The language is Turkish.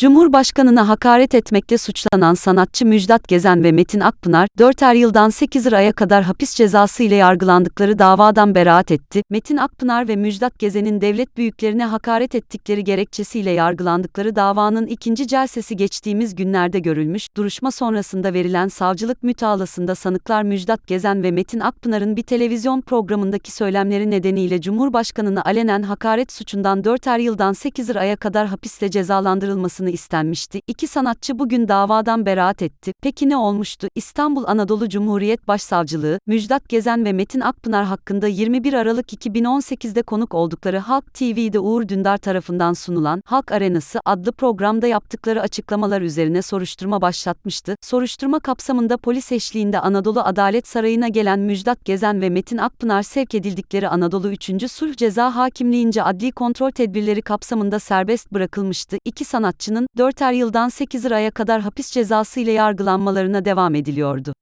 Cumhurbaşkanına hakaret etmekle suçlanan sanatçı Müjdat Gezen ve Metin Akpınar, 4'er yıldan 8 aya kadar hapis cezası ile yargılandıkları davadan beraat etti. Metin Akpınar ve Müjdat Gezen'in devlet büyüklerine hakaret ettikleri gerekçesiyle yargılandıkları davanın ikinci celsesi geçtiğimiz günlerde görülmüş. Duruşma sonrasında verilen savcılık mütalasında sanıklar Müjdat Gezen ve Metin Akpınar'ın bir televizyon programındaki söylemleri nedeniyle Cumhurbaşkanına alenen hakaret suçundan 4'er yıldan 8 aya kadar hapiste cezalandırılmasını istenmişti. İki sanatçı bugün davadan beraat etti. Peki ne olmuştu? İstanbul Anadolu Cumhuriyet Başsavcılığı, Müjdat Gezen ve Metin Akpınar hakkında 21 Aralık 2018'de konuk oldukları Halk TV'de Uğur Dündar tarafından sunulan Halk Arenası adlı programda yaptıkları açıklamalar üzerine soruşturma başlatmıştı. Soruşturma kapsamında polis eşliğinde Anadolu Adalet Sarayı'na gelen Müjdat Gezen ve Metin Akpınar sevk edildikleri Anadolu 3. Sulh Ceza Hakimliğince adli kontrol tedbirleri kapsamında serbest bırakılmıştı. İki sanatçının 4'er yıldan 8 aya kadar hapis cezası ile yargılanmalarına devam ediliyordu.